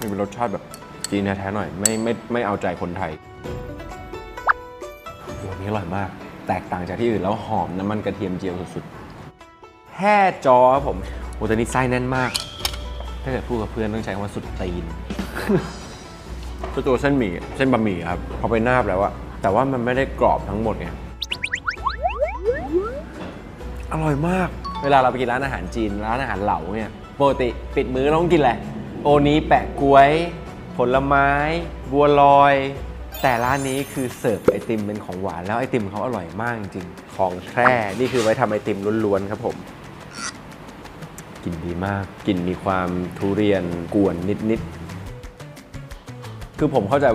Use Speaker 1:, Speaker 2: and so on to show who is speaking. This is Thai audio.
Speaker 1: มันเป็นรสชาติแบบจีนแท้ๆหน่อย ไม่ไม่ไม่เอาใจคนไทยตัวนี้อร่อยมาก แตกต่างจากที่อื่นแล้วหอมน้ำมันกระเทียมเจียวสุดๆแห่จอครับผมโอ้แต่นี้ไส้แน่นมาก ถ้าเกิดพูดกับเพื่อนต้องใช้คำว่าสุดตีนก็ตัวเส้นหมี่เส้นบะหมี่ครับพอไปนาบแล้วอะแต่ว่ามันไม่ได้กรอบทั้งหมดไงอร่อยมาก เวลาเราไปกินร้านอาหารจีนร้านอาหารเหลาเนี่ยปกติปิดมื้อเราต้องกินอะไรโอนี้แปะกล้วย ผลไม้ บัวลอย แต่ร้านนี้คือเสิร์ฟไอติมเป็นของหวานแล้วไอติมเขาอร่อยมากจริงของแท้นี่คือไว้ทำไอติมล้วนๆครับผมกลิ่นดีมากกลิ่นมีความทุเรียนกวนนิดๆคือผมเข้าใจ